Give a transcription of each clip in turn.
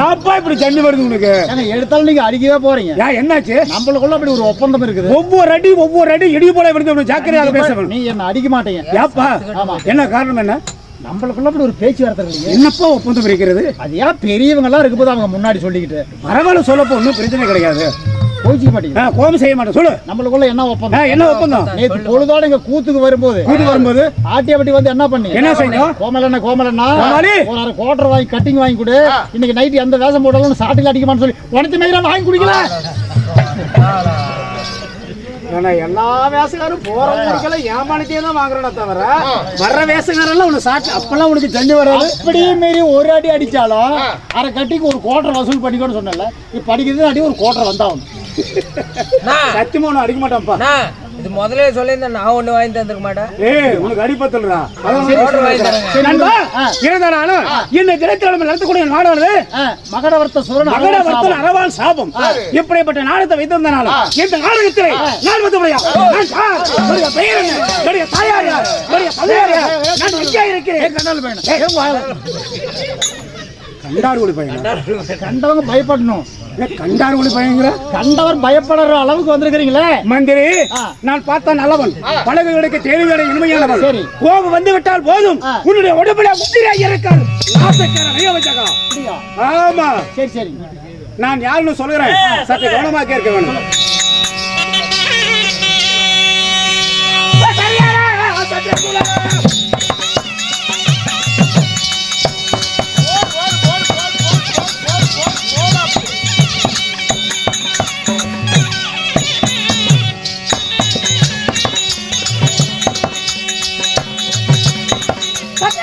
ஏப்பா இப்படி தண்ணி வருது உனக்கு? எடுத்தாலும் நீங்க அடிக்கவே போறீங்க. ஏன் என்னாச்சு? நம்மளுக்குள்ள அப்படி ஒரு ஒப்பந்தம் இருக்குது. ஒவ்வொரு அடி ஒவ்வொரு அடி இடி போல விழுந்து ஜாக்கிரதையாக பேசணும் நீ என்ன அடிக்க மாட்டீங்க. ஆமா. என்ன காரணம் என்ன? நம்மளுக்குள்ள அப்படி ஒரு பேச்சுவார்த்தை இல்லைங்க என்னப்பா ஒப்பந்தம் இருக்கிறது? அது ஏன் பெரியவங்க எல்லாம் இருக்கும்போது அவங்க முன்னாடி சொல்லிக்கிட்டு? பரவாயில்ல சொல்லப்போ ஒன்றும் பிரச்சனை கிடையாது. கோச்சிக்க மாட்டீங்க கோபம் செய்ய மாட்டேன். சொல்லு. நம்மளுக்குள்ள என்ன ஒப்பந்தம்? என்ன ஒப்பந்தம்? பொழுதோட இங்க கூத்துக்கு வரும்போது கூட்டு வரும்போது? ஆட்டியப்பட்டி வந்து என்ன பண்ணி? என்ன செய்யணும்? கோமலண்ணா கோமலண்ணா. ஒரு அரை கோட்டர் வாங்கி கட்டிங் வாங்கி கொடு. இன்னைக்கு நைட் எந்த வேஷம் போட்டாலும் சாட்டில் அடிக்குமான்னு சொல்லி. உனக்கு மயிரா வாங்கி குடிக்கல. எல்லா வேசக்காரும் தான் வாங்குறா தவிர வர்ற வேசக்காரெல்லாம் உனக்கு சாட்டு அப்பெல்லாம் உனக்கு தண்ணி வராது. அப்படியே மீறி ஒரு அடி அடிச்சாலும் அரை கட்டிக்கு ஒரு கோட்டர் வசூல் பண்ணிக்கோன்னு சொன்னல இப்ப அடிக்கிறது அடி ஒரு கோட்டர் வந்தாகணும் சத்தியமா ஒன்றும் அடிக்க மாட்டான்ப்பா. இது முதல்ல சொல்லியிருந்தேன் நான் ஒண்ணு வாங்கி தந்திருக்க மாட்டேன். ஏய் உனக்கு அடிப்பத்துலடா நண்பா இருந்தாலும் இந்த தினத்திழமை நடத்தக்கூடிய நாடானது மகடவர்த்த சுரன் மகட வர்த்தன அரவான் சாபம். இப்படிப்பட்ட நாடகத்தை வைத்திருந்தனால இந்த நாடகத்திலே நான் வந்து முடியா நான் பெயர் என்ன? என்னுடைய தாயார் யார்? என்னுடைய? நான் எங்கே இருக்கிறேன். கண்டால் வேணும் கண்டார் ஒளி பையன். கண்டவங்க பயப்படணும். கண்டார் ஒளி பையங்கிற கண்டவர் பயப்படுற அளவுக்கு வந்திருக்கிறீங்களே? மந்திரி. நான் பார்த்த நல்லவன். பழகுகளுக்கு தேவையான இனிமையானவன். சரி. கோபம் வந்து விட்டால் போதும். உன்னுடைய உடம்புல முத்திரை இருக்காது? ஆமா. சரி சரி. நான் யாருன்னு சொல்கிறேன் சற்று கவனமா கேட்க வேணும்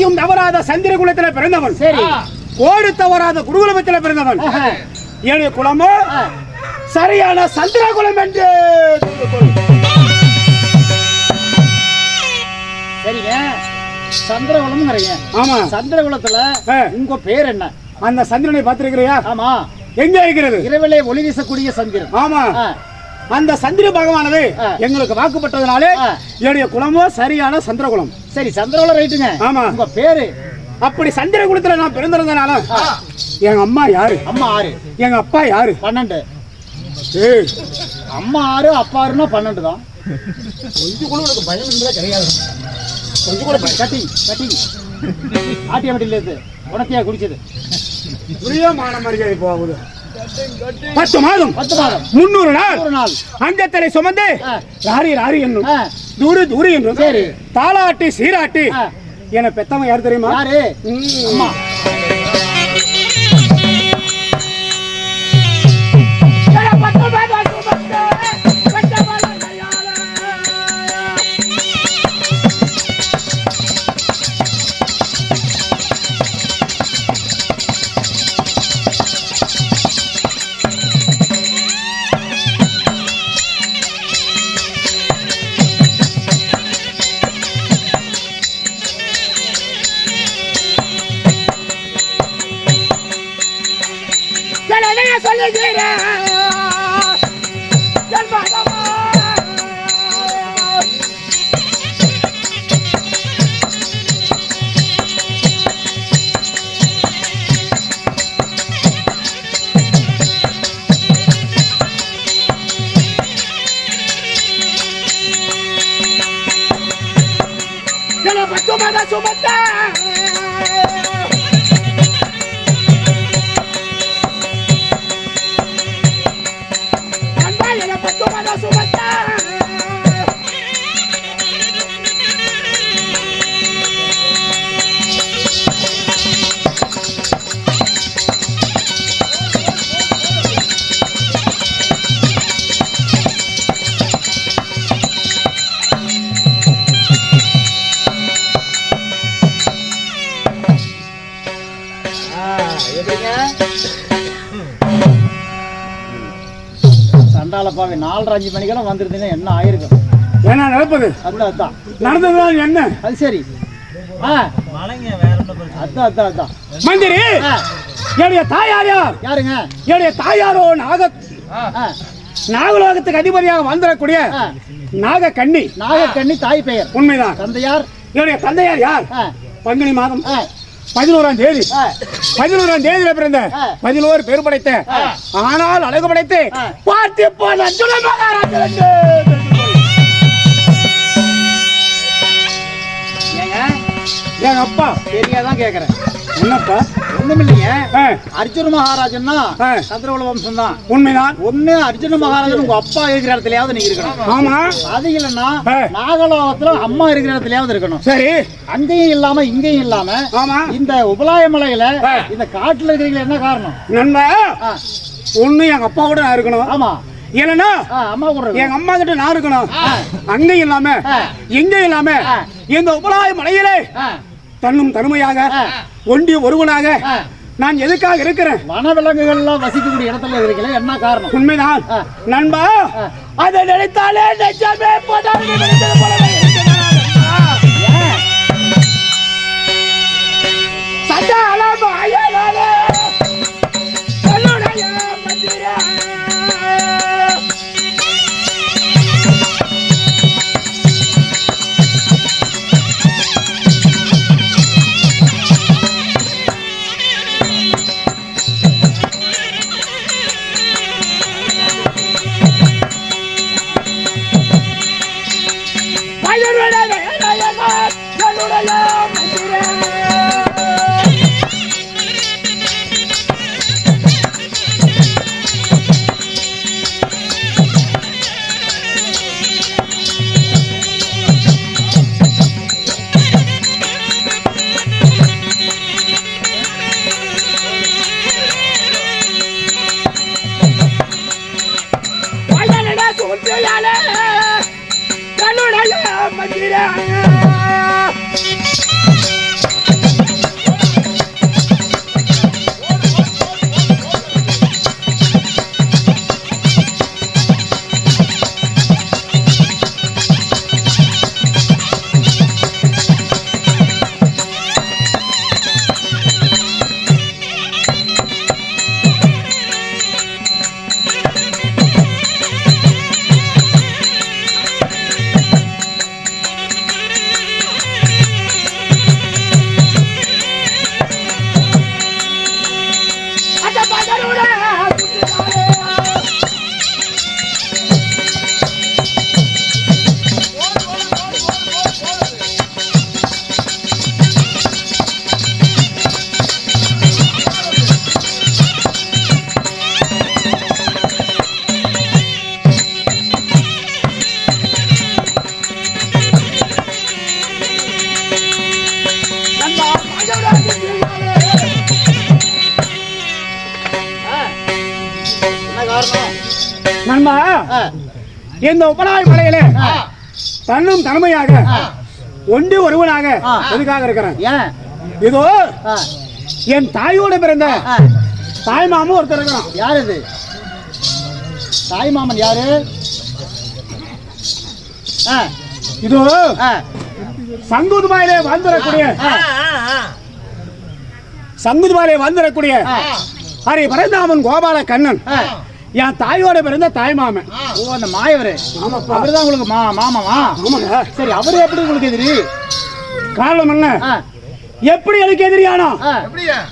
சத்தியம் தவறாத சந்திர குலத்துல பிறந்தவன். சரி. கோடு தவறாத குருகுலத்துல பிறந்தவன். என்னுடைய குலமோ சரியான சந்திர குலம் என்று சரிங்க. சந்திரகுலம்ங்கிறீங்க ஆமா. சந்திரகுலத்துல. உங்க பேர் என்ன? அந்த சந்திரனை பார்த்திருக்கிறியா? ஆமா. எங்க இருக்கிறது? இரவிலே ஒளி வீசக்கூடிய சந்திரன். ஆமா. அந்த சந்திர பகவானது. எங்களுக்கு வாக்குப்பட்டதுனாலே. என்னுடைய குலமோ சரியான சந்திரகுலம். சரி சந்திரகுலம் ரைட்டுங்க. ஆமா. உங்க பேரு? அப்படி சந்திர குலத்துல நான் பிறந்திருந்தனால எங்க அம்மா யாரு? அம்மா ஆறு. எங்க அப்பா யாரு? பன்னெண்டு. ஏய், அம்மா ஆறு அப்பா ஆறுனா பன்னெண்டு தான். கொஞ்சம் கூட உனக்கு பயம் இருந்தா கிடையாது. கொஞ்சம் கூட பயம். கட்டி கட்டி. ஆட்டியமட்டில இருந்து. உனத்தையா குடிச்சது? பிரியமான மரியாதை போகுது. பத்து மாதம். பத்து மாதம். முன்னூறு நாள். அங்கத்தலை சுமந்து ஆ. ராரி ராரி என்னும். தூரு தூரி என்னும் சரி. தாளாட்டி சீராட்டி. என பெத்தவன் யார் தெரியுமா. அம்மா. சண்டாலப்பாவே நாலரை அஞ்சு மணிக்கெல்லாம் வந்துருந்தீங்கன்னா என்ன ஆயிருக்கும்? என்ன நடப்பது? அதான் அதான். நடந்ததுதான் என்ன? அது சரி. ஆ. அதான் அதான் அதான். மந்திரி! ஆ, என்னுடைய தாயார் யார்? யாருங்க? என்னுடைய தாயாரோ நாக ஆ, நாகலோகத்துக்கு அதிபதியாக வந்துடக்கூடிய நாக கண்ணி நாகக்கண்ணி தாய் பெயர். உண்மைதான். தந்தையார்? என்னுடைய தந்தையார் யார்? ஆ, பங்குனி மாதம். ஆ, பதினோராம் தேதி. பதினோராம் தேதியில பிறந்த. பதினோரு பேர் படைத்த ஆனால் அழகு படைத்து என்று ஏங்க? எங்க அப்பா தெரியாதான் கேக்குறேன். என்னப்பா? ஒண்ணும் இல்லைங்க ஆ, அர்ஜுன மகாராஜன்னா. சந்திரகுல வம்சம் தான் உண்மைதான். ஒண்ணு அர்ஜுன மகாராஜன் உங்க அப்பா இருக்கிற இடத்துலயாவது நீங்க இருக்கணும். ஆமா. அது இல்லைன்னா. நாகலோகத்துல அம்மா இருக்கிற இடத்துலயாவது இருக்கணும். சரி. அங்கேயும் இல்லாம இங்கேயும் இல்லாம ஆமா. இந்த உபலாய மலையில. இந்த காட்டுல இருக்கிறீங்களா என்ன காரணம்? நண்பா ஒண்ணு எங்க அப்பா கூட நான் இருக்கணும். ஆமா. இல்லைன்னா அம்மா. எங்க அம்மா கிட்ட நான் இருக்கணும். ஆ. அங்க இல்லாம ஆ. எங்க இல்லாம. இந்த உபலாய மலையிலே தன்னும் தனிமையாக. ஒண்டி ஒருவனாக. நான் எதுக்காக இருக்கிறேன் வனவிலங்குகள்லாம் வசிக்கக்கூடிய இடத்துல இருக்கீங்களா என்ன காரணம் உண்மைதான். நண்பா. அதை நினைத்தாலே நெஞ்சமே பதறி விழுந்தது போலவே இந்த உப்பனாய் மலையிலே தன்னும் தனிமையாக. ஒண்டி ஒருவனாக. எதுக்காக இருக்கிறேன்? இதோ என் தாயோட பிறந்த. தாய் மாமும் ஒருத்தர் இருக்கிறான். யார் இது தாய் மாமன் யாரு? இதோ சங்குதுமாயிலே வந்துடக்கூடிய சங்குதுமாயிலே வந்துடக்கூடிய. ஹரி பரந்தாமன் கோபால கண்ணன். என் தாயோட பிறந்த தாய் மாமன். ஓ அந்த மாயவரு. ஆமாப்பா. அவருதான் உங்களுக்கு மா மாமாவா சரி அவரு எப்படி உங்களுக்கு எதிரி? காரணம் என்ன? எப்படி எனக்கு எதிரியானோ?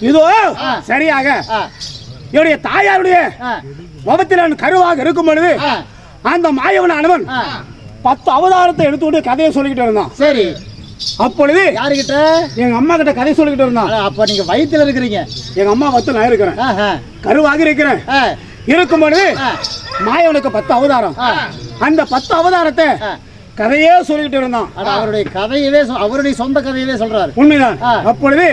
இதோ ஆ. சரியாக. ஆ, என்னுடைய தாயாருடைய முகத்தில் கருவாக இருக்கும் பொழுது ஆ, அந்த மாயவனானவன். பத்து அவதாரத்தை எடுத்துக்கிட்டு கதையை சொல்லிக்கிட்டு இருந்தான். சரி. அப்பொழுது யாருகிட்ட எங்க அம்மா கிட்ட கதை சொல்லிக்கிட்டு இருந்தான். அப்ப நீங்க வயித்துல இருக்கிறீங்க. எங்க அம்மா பத்து நான் இருக்கிறேன். கருவாக இருக்கிறேன். ஆ, இருக்கும் பொழுது ஆ, மாயவனுக்கு பத்து அவதாரம். அந்த பத்து அவதாரத்தை. கதையே சொல்லிக்கிட்டு இருந்தான். அவருடைய கதையவே அவருடைய சொந்த கதையவே சொல்றாரு. உண்மைதான். அப்பொழுது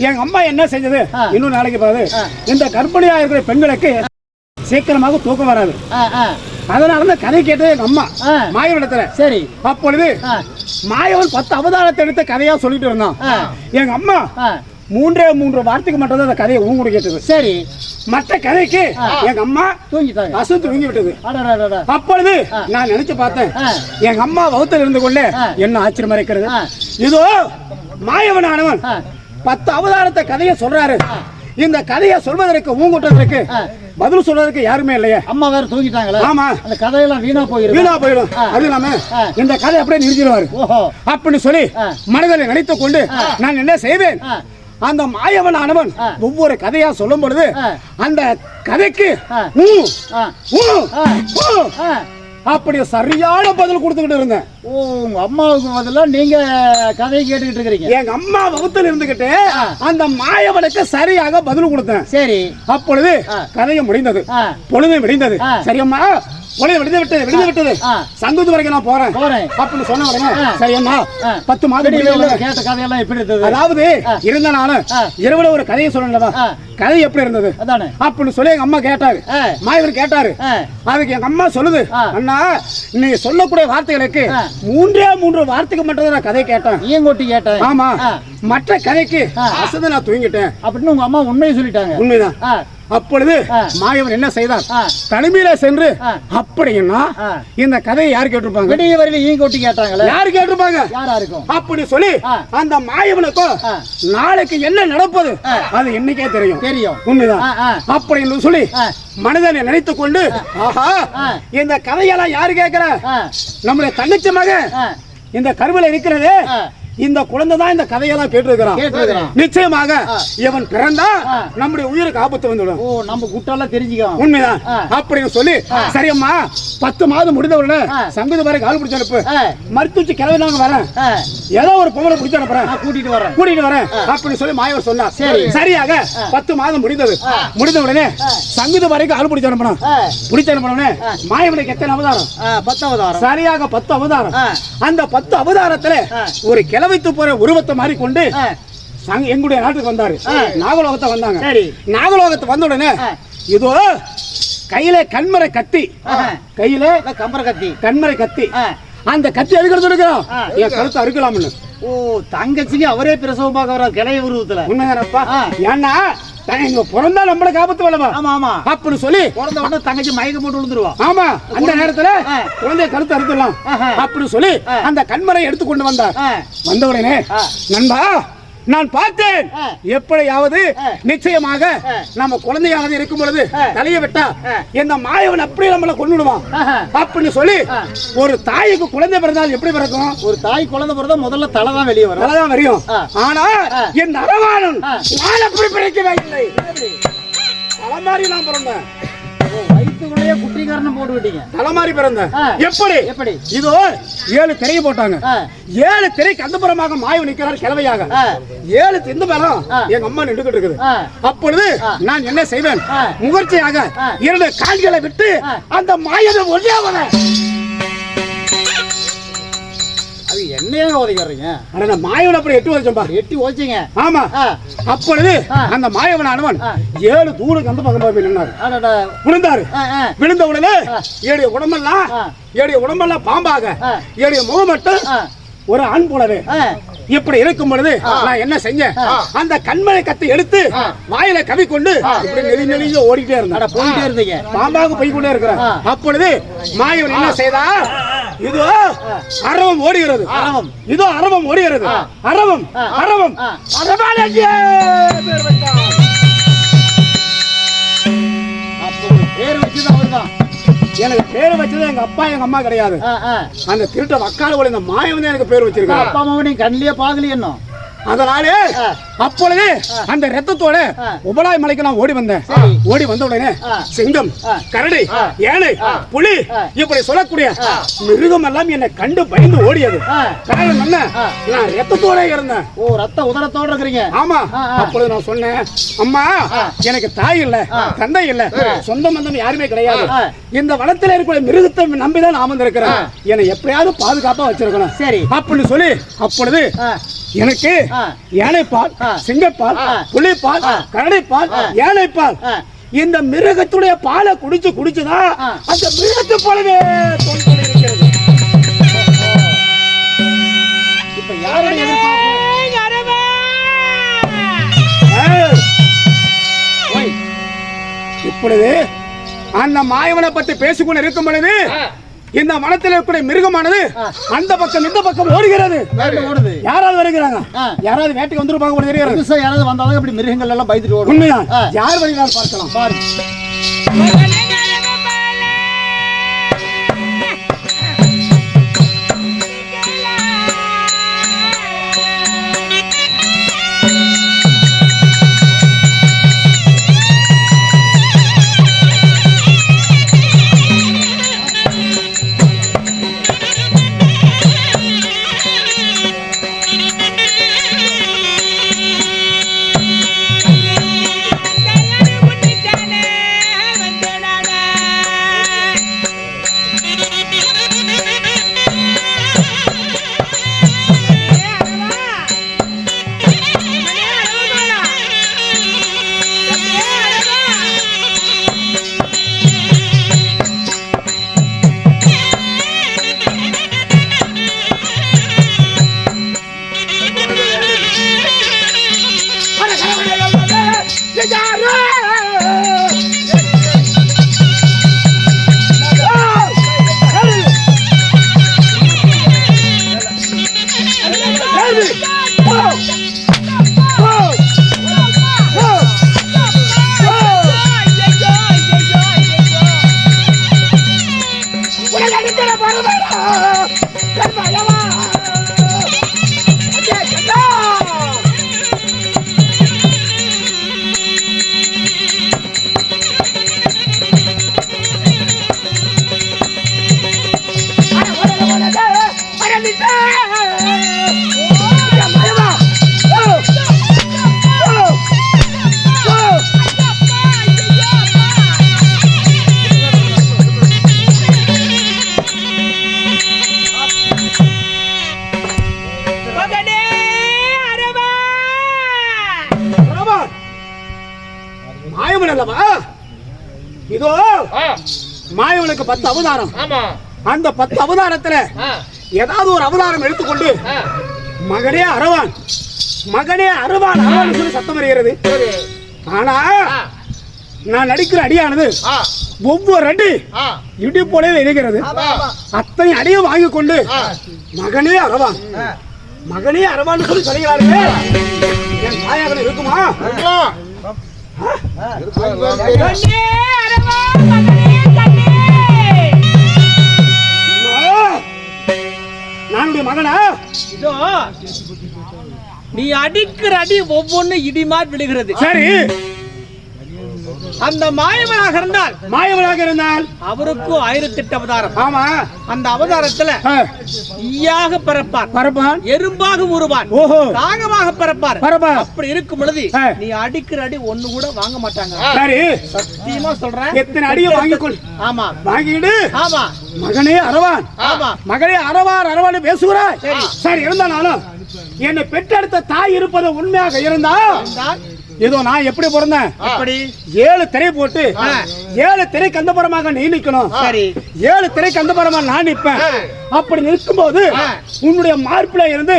எங்க அம்மா என்ன செஞ்சது. இன்னும் நாளைக்கு பாரு. இந்த கர்ப்பிணியா இருக்கிற பெண்களுக்கு சீக்கிரமாக தூக்கம் வராது. அதனால தான் கதை கேட்டது எங்க அம்மா. ஆ. மாயவனத்துல சரி. அப்பொழுது மாயவன் பத்து அவதாரத்தை எடுத்த கதையா சொல்லிட்டு இருந்தான். எங்க அம்மா மூன்றே மூன்று வார்த்தைக்கு மட்டும் தான் அந்த கதையை ஊங்குடி கேட்டது சரி மற்ற கதைக்கு எங்க அம்மா தூங்கிட்டாங்க அசு தூங்கி விட்டது. அப்பொழுது நான் நினைச்சு பார்த்தேன். எங்க அம்மா வகுத்தில் இருந்து கொண்டு. என்ன ஆச்சரியமா இருக்கிறது. இதோ மாயவனானவன் ஆ. பத்து அவதாரத்தை கதையை சொல்றாரு இந்த கதையை சொல்வதற்கு ஊங்குட்டதற்கு ஆ. பதில் சொல்றதுக்கு யாருமே இல்லையே அம்மா வேற தூங்கிட்டாங்களா ஆமா அந்த கதையெல்லாம் வீணா போயிருக்கு வீணா போயிடும். அது இல்லாம. இந்த கதை அப்படியே நிறுத்திடுவாரு அப்படின்னு சொல்லி. மனதில் நினைத்துக் கொண்டு நான் என்ன செய்வேன். அந்த மாயவனானவன் ஆ. ஒவ்வொரு கதையா சொல்லும் பொழுது. அந்த கதைக்கு. அப்படி சரியான பதில் கொடுத்துக்கிட்டு இருந்தேன் ஓ உங்க அம்மாவுக்கு பதிலா நீங்க கதையை கேட்டுக்கிட்டு இருக்கிறீங்க எங்க அம்மா வகுத்தில் இருந்துகிட்டு. அந்த மாயவனுக்கு சரியாக பதில் கொடுத்தேன் சரி அப்பொழுது ஆ. கதையும் முடிந்தது. பொழுது விடிந்தது ஆ. சரியம்மா பொழுது விடிந்து விட்டது விடிந்து விட்டது. சங்குத்து வரைக்கும் நான் போறேன் போறேன் அப்படின்னு சொன்ன உடனே. சரியம்மா. பத்து உடனே கேட்ட கதையெல்லாம் எப்படி இருந்தது அதாவது. இருந்த நானும். இரவுல ஒரு கதையை சொல்லலவா ஆ. கதை எப்படி இருந்தது அப்படின்னு சொல்லி எங்க அம்மா கேட்டாரு. மாயவர் கேட்டாரு. அதுக்கு எங்க அம்மா சொல்லுது. அண்ணா நீ சொல்லக்கூடிய வார்த்தைகளுக்கு. மூன்றே மூன்று வார்த்தைக்கு மட்டும் நான் கதை கேட்டேன் நீயும் கொட்டி கேட்டேன் ஆமா. மற்ற கதைக்கு ஆ. அசந்து நான் தூங்கிட்டேன் அப்படின்னு உங்க அம்மா உண்மையை சொல்லிட்டாங்க உண்மைதான். அப்பொழுது. மாயவன் என்ன செய்தார். தனிமையில சென்று. அப்படின்னா. இந்த கதையை யார் கேட்டிருப்பாங்க விடிய வரையில ஈங்க கொட்டி கேட்டாங்களே யாரு கேட்டிருப்பாங்க யாரா இருக்கும் அப்படி சொல்லி. அந்த மாயவனுக்கும். நாளைக்கு என்ன நடப்பது அது இன்னைக்கே தெரியும் தெரியும் உண்மைதான். அப்படின்னு சொல்லி. மனிதனை நினைத்துக் கொண்டு ஆஹா. இந்த கதையெல்லாம் யாரு கேட்கிற. நம்முடைய தங்கச்சி மகன் ஆ. இந்த கருவில இருக்கிறது. இந்த குழந்தை தான் இந்த கதையெல்லாம் கேட்டிருக்கிறான். நிச்சயமாக இவன் பிறந்தா. நம்முடைய உயிருக்கு ஆபத்து வந்துடும் ஓ நம்ம குட்டாலாம் தெரிஞ்சுக்கலாம் உண்மைதான். அப்படின்னு சொல்லி சரியம்மா பத்து மாதம் முடிந்த உடனே. சங்கீத பாரு கால் பிடிச்ச அனுப்பு ஆ. மருத்துவச்சி கிளவி நாங்க வரேன். ஏதோ ஒரு பொம்பளை பிடிச்ச அனுப்புறேன். கூட்டிட்டு வரேன். கூட்டிட்டு வரேன். அப்படின்னு சொல்லி மாயவர் சொன்னார். சரி. சரியாக பத்து மாதம் முடிந்தது. முடிந்த உடனே சங்கீத வரைக்கும் ஆள் பிடிச்ச அனுப்பணும். பிடிச்ச அனுப்பணும்னே மாயவனுக்கு எத்தனை அவதாரம்? ஆ, பத்தாவது வாரம் சரியாக பத்து அவதாரம். அந்த பத்து அவதாரத்துல. ஒரு கிழவைத்து போற உருவத்தை மாறி கொண்டு எங்களுடைய நாட்டுக்கு வந்தாரு. நாகலோகத்தை வந்தாங்க. நாகலோகத்தை வந்த உடனே. இதோ கையில கண்மரை கத்தி. கையில கம்பர கத்தி. கண்மரை கத்தி. அந்த கத்தி எதுக்கிறது இருக்கிறோம் ஆ. என் கழுத்தை அறுக்கலாம்னு ஓ தங்கச்சிக்கு அவரே பிரசவம் பார்க்க வர கிளைய உருவத்துல உண்மைதானப்பா. ஏன்னா இங்க பிறந்தா நம்மளுக்கு ஆபத்து வரவா ஆமா ஆமா அப்படின்னு சொல்லி பிறந்த உடனே தங்கச்சி மயக்கம் போட்டு விழுந்துருவா ஆமா அந்த நேரத்துல. குழந்தைய கருத்து அறுத்துடலாம் ஆஹா. அப்படி சொல்லி. அந்த கண்மரை எடுத்து கொண்டு வந்தார். வந்த உடனே. நண்பா நான் பார்த்தேன். எப்படியாவது. நிச்சயமாக. நம்ம குழந்தையானது இருக்கும் பொழுது. தலையை விட்டா. இந்த மாயவன் அப்படியே நம்மளை கொண்டுடுவான். அப்படின்னு சொல்லி. ஒரு தாய்க்கு குழந்தை பிறந்தால் எப்படி பிறக்கும் ஒரு தாய் குழந்தை பிறந்தா முதல்ல தலை தான் வெளியே வரும் தலைதான் வரையும் ஆ. ஆனா. என் அரவாணன் ஆ. நான் அப்படி பிறக்கவே இல்லை தலைமாறி நான் பிறந்தேன் ஓ, வயித்துக்குள்ளேயே குட்டிக்காரனை போட்டு விட்டீங்க தலைமாறி பிறந்தேன் ஆ. எப்படி எப்படி இதோ ஏழு திரையை போட்டாங்க. ஏழு திரை கந்தபுரமாக மாயவு நிற்கிறார் கிழவையாக. ஏழு திந்து மேலம் ஆ. எங்க அம்மா நின்றுகிட்டு இருக்குது. அப்பொழுது நான் என்ன செய்வேன். முகர்ச்சியாக. இரண்டு கால்களை விட்டு. அந்த மாயனை ஒழியாவன என்னையே உதைக்கிறீங்க ஆனா நான் மாயவன் அப்படி எட்டு பாரு எட்டி ஓச்சிங்க ஆமா. அப்பொழுது. அந்த மாயவனானவன் ஆ. ஏழு தூரம் கந்த பக்கம் போய் நின்னாரு. விழுந்தாரு. விழுந்த உடனே. ஏடைய உடம்பெல்லாம். ஏடைய உடம்பெல்லாம் பாம்பாக. ஏடைய முகம் மட்டும். ஒரு ஆண் போலவே. இப்படி இருக்கும் பொழுது நான் என்ன செஞ்சேன்? அந்த கண்மலை கத்தை எடுத்து வாயில கவி கொண்டு இப்படி நெறி நெறிஞ்சு ஓடிட்டே இருந்தேன். போயிட்டே இருந்தீங்க. பாம்பாக போய் கொண்டே இருக்கிறேன். அப்பொழுது மாயவன் என்ன செய்தா? இதோ அரவம் ஓடுகிறது. அரவம். இதோ அரவம் ஓடுகிறது. அரவம். அரவம். அரவானே பேர் வைத்தான். அப்போ ஒரு பேர் வச்சது அவர்தான். எனக்கு பேர் வச்சது எங்க அப்பா எங்க அம்மா கிடையாது. அந்த திருட்ட வக்கால இந்த மாயவன் தான் எனக்கு பேர் வச்சிருக்காரு. அப்பா அம்மாவை நீங்க கண்ணிலேயே பாக்கலையே இன்னும் அதனாலே. அப்பொழுது அந்த ரத்தத்தோட. உபலாய் மலைக்கு நான் ஓடி வந்தேன். ஓடி வந்த உடனே. சிங்கம். கரடி ஆ. புலி. இப்படி சொல்லக்கூடிய மிருகம் எல்லாம் என்னை கண்டு பயந்து ஓடியது. காரணம் என்ன. நான் ரத்தத்தோட இருந்தேன் ஓ ரத்த உதரத்தோட இருக்கிறீங்க ஆமா. அப்பொழுது நான் சொன்னேன் அம்மா. எனக்கு தாய் இல்ல தந்தை இல்ல சொந்த பந்தம் யாருமே கிடையாது. இந்த வனத்துல இருக்கிற மிருகத்தை நம்பிதான் நான் வந்திருக்கிறேன். என்னை எப்படியாவது பாதுகாப்பா வச்சிருக்கணும் சரி அப்படின்னு சொல்லி அப்பொழுது. எனக்கு யானைப்பால் சிங்கப்பால் புலிப்பால் கரடைப்பால் யானைப்பால் இந்த மிருகத்துடைய பாலை குடிச்சு குடிச்சுதான் அந்த மிருகத்து போலவே இருக்கிறது இப்ப யாருடைய இப்பொழுது அந்த மாயவனை பத்தி பேசிக்கொண்டு இருக்கும் பொழுது இந்த மனத்தில் இருக்கக்கூடிய மிருகமானது அந்த பக்கம் இந்த பக்கம் ஓடுகிறது. யாராவது வருகிறாங்க. யாராவது வேட்டைக்கு வந்துருப்பாங்க போல புதுசா யாராவது வந்தாலும் இப்படி மிருகங்கள் எல்லாம் பயந்துட்டு ஓடும் உண்மைதான். ஆ. யார் வருகிறார் பார்க்கலாம். பாரு. மாயவனுக்கு பத்து அவதாரம். அந்த பத்து அவதாரத்துல ஏதாவது ஒரு அவதாரம் எடுத்துக்கொண்டு மகனே அரவான் மகனே அரவான் அரவான் சொல்லி சத்தம் வருகிறது. ஆனா நான் நடிக்கிற அடியானது ஒவ்வொரு அடி இடி போலவே இருக்கிறது அத்தனை அடியும் வாங்கி கொண்டு. மகனே அரவான் மகனே அரவான்னு சொல்லி சொல்லுகிறார்களே என் தாயாக இருக்குமா? இருக்கலாம். மகனா இதோ நீ அடிக்கிற அடி ஒவ்வொன்னு இடிமாற் விழுகிறது. சரி. அந்த மாயவனாக இருந்தால் மாயவனாக இருந்தால் அவருக்கும் ஆயிரத்தி எட்டு அவதாரம். ஆமா. அந்த அவதாரத்துல ஈயாக பிறப்பார். பரப்பான் எறும்பாக உருவான் ஓஹோ. தாகமாக பிறப்பார். பரப்பான் அப்படி இருக்கும் பொழுது. நீ அடிக்கிற அடி ஒண்ணு கூட வாங்க மாட்டாங்க. சரி. சத்தியமா சொல்றேன். எத்தனை அடியை வாங்கி கொள் ஆமா. வாங்கிடு. ஆமா. மகனே அரவான் ஆமா. மகனே அரவான் அரவான் பேசுகிறாய். சரி. சரி இருந்தாலும் என்னை பெற்றெடுத்த தாய் இருப்பது உண்மையாக இருந்தா ஏதோ நான் எப்படி பிறந்தேன்? அப்படி ஏழு திரை போட்டு. ஏழு திரை கந்தபுரமாக நீ நிக்கணும். சரி. ஏழு திரை கந்தபுரமா நான் நிப்பேன் அப்படி நிற்கும்போது. உன்னுடைய மார்பில இருந்து?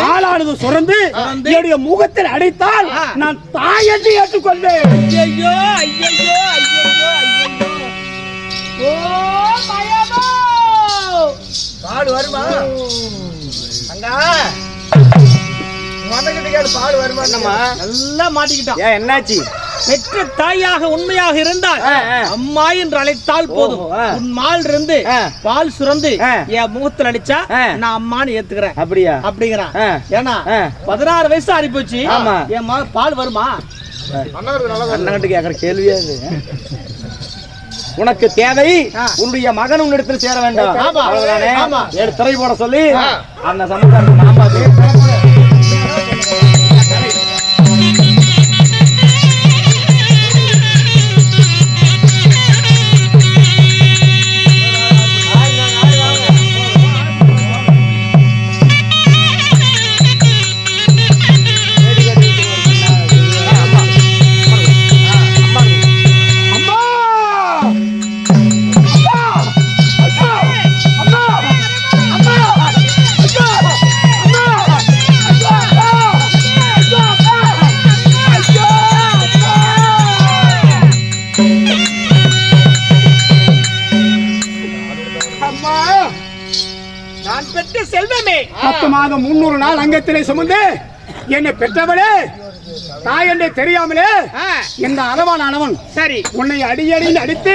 பாலானது சுரந்து? என்னுடைய முகத்தில் அடித்தால். நான் தாயத்தை ஏற்றுக்கொள்வேன். ஐயோ ஐயோ ஐயோ ஓ பாடு வருமா? அங்க. நல்லா மாட்டிக்கிட்டான் ஏன் என்னாச்சு பெற்ற தாயாக உண்மையாக இருந்தால். அம்மா என்று அழைத்தால் போதும். உன் மால் இருந்து. பால் சுரந்து. என் முகத்துல அடிச்சா. நான் அம்மான்னு ஏத்துக்கிறேன் அப்படியா அப்படிங்கிறான். ஏன்னா. பதினாறு வயசு ஆறி போச்சு ஆமா. என் மக பால் வருமா அண்ணன்கிட்ட கேக்குற கேள்வியா இது உனக்கு தேவை. உன்னுடைய மகன் உன்னிடத்தில் சேர வேண்டாம் திரை போட சொல்லி அந்த சமுதாயத்தை நான் முன்னூறு நாள் அங்கத்திலே சுமந்து என்னை பெற்றவளே. தாய் என்று தெரியாமலே இந்த அளவானவன் சரி. உன்னை அடியடின்னு அடித்து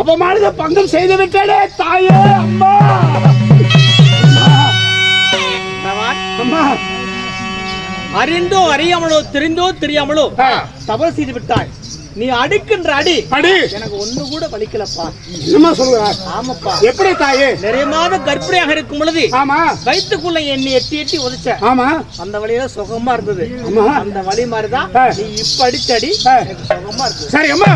அவமானத பங்கம் செய்து விட்டேனே தாயே அம்மா. அம்மா. அறிந்தோ அறியாமலோ தெரிந்தோ தெரியாமலோ. தவறு செய்து விட்டாய். நீ அடிக்கின்ற அடி அடி எனக்கு ஒண்ணு கூட வலிக்கலப்பா என்னம்மா சொல்லுவார் ஆமாப்பா எப்படி தாயே நிறைய மாதம் கர்ப்பிணியாக இருக்கும் பொழுது ஆமா வயிற்றுக்குள்ள எண்ணி எட்டி எட்டி உதைச்ச ஆமா அந்த வழியில சுகமா இருந்தது ஆமா. அந்த வழி மாதிரிதான். நீ இப்ப அடிச்ச அடி ஆ. எனக்கு சுகமா இருந்தது சரி அம்மா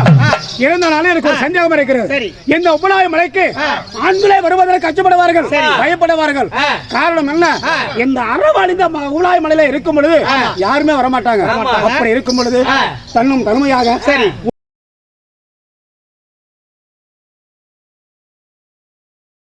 இருந்தாலும் எனக்கு ஒரு சந்தேகம் இருக்கிறது சரி. இந்த உபநாய மலைக்கு. ஆண்களே வருவதற்கு அச்சப்படுவார்கள் சரி. பயப்படுவார்கள். காரணம் என்ன. இந்த அறவாள் இந்த உலாய் மலையில இருக்கும் பொழுது யாருமே வரமாட்டாங்க. அப்படி இருக்கும் பொழுது. தன்னும் தன்மையாக சரி.